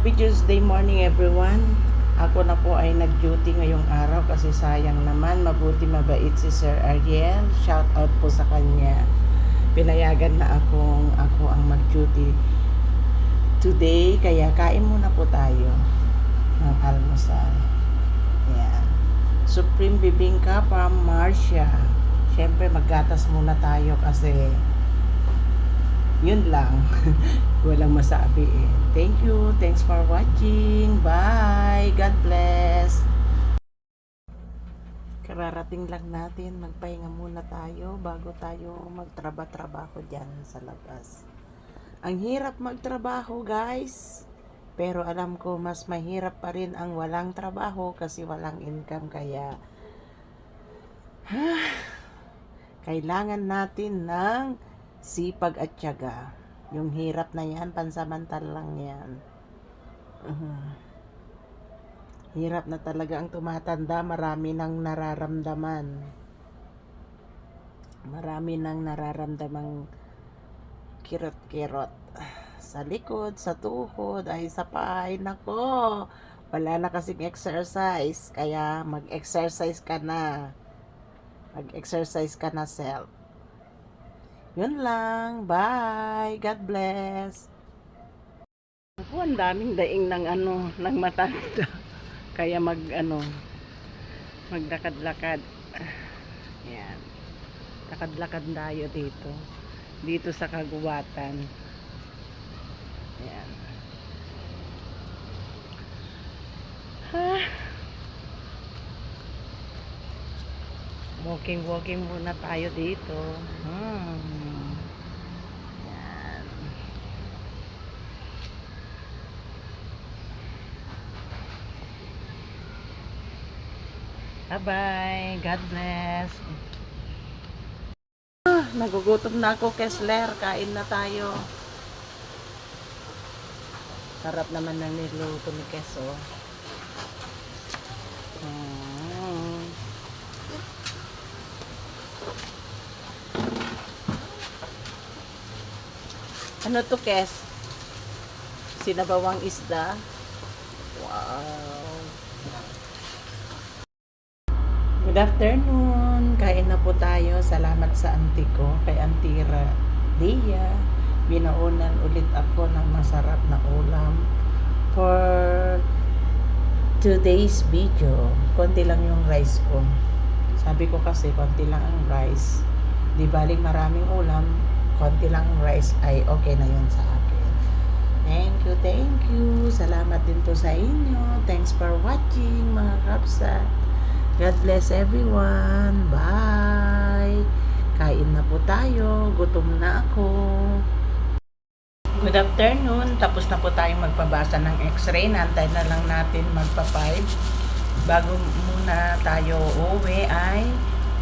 Happy Tuesday morning everyone. Ako na po ay nag-duty ngayong araw kasi sayang naman mabuti mabait si Sir Ariel. Shout out po sa kanya. Pinayagan na akong ako ang mag-duty today kaya kain muna po tayo ng almusal. Yan. Supreme Bibingka from Marcia. Siyempre maggatas muna tayo kasi yun lang. Walang masabi eh. Thank you. Thanks for watching. Bye. God bless. Kararating lang natin. Magpahinga muna tayo bago tayo magtraba-trabaho dyan sa labas. Ang hirap magtrabaho guys. Pero alam ko mas mahirap pa rin ang walang trabaho kasi walang income kaya kailangan natin ng sipag at tiyaga. Yung hirap na yan, pansamantal lang yan. Mhm. Hirap na talaga ang tumatanda, marami nang nararamdaman. Marami nang nararamdamang kirot-kirot. Sa likod, sa tuhod, ay sa paa, ay nako. Wala na kasing exercise, kaya mag-exercise ka na. Mag-exercise ka na self. Yun lang. Bye. God bless. Ako, ang daming daing ng ano, ng matanda. Kaya mag, ano, maglakad-lakad. Yan. Lakad-lakad tayo dito. Dito sa kaguwatan. Yan. Ha? Walking, walking muna tayo dito. Hmm. Bye-bye. God bless. Ah, nagugutom na ako, Kessler. Kain na tayo. Sarap naman ng niluto ni Keso. Mm. Ano to, Kes? Sinabawang isda? Wow. Good afternoon. Kain na po tayo. Salamat sa auntie ko, kay Antira Lia. Binaunan ulit ako ng masarap na ulam for today's video. Konti lang yung rice ko. Sabi ko kasi konti lang ang rice. Di baling maraming ulam, konti lang ang rice ay okay na yun sa akin. Thank you, thank you. Salamat din po sa inyo. Thanks for watching mga kapsa. God bless everyone. Bye. Kain na po tayo. Gutom na ako. Good afternoon. Tapos na po tayong magpabasa ng x-ray. Nantay na lang natin magpa-5. Bago muna tayo uwi ay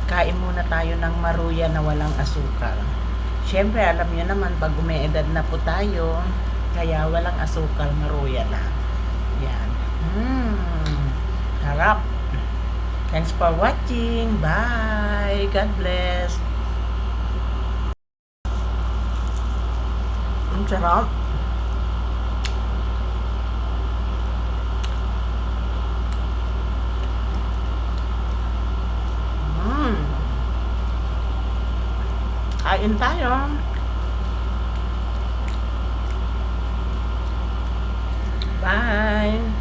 kain muna tayo ng maruya na walang asukal. Siyempre, alam niyo naman, pag umeedad na po tayo, kaya walang asukal, maruya na. Thanks for watching. Bye. God bless. Ang sarap. Mm. Kain tayo. Bye.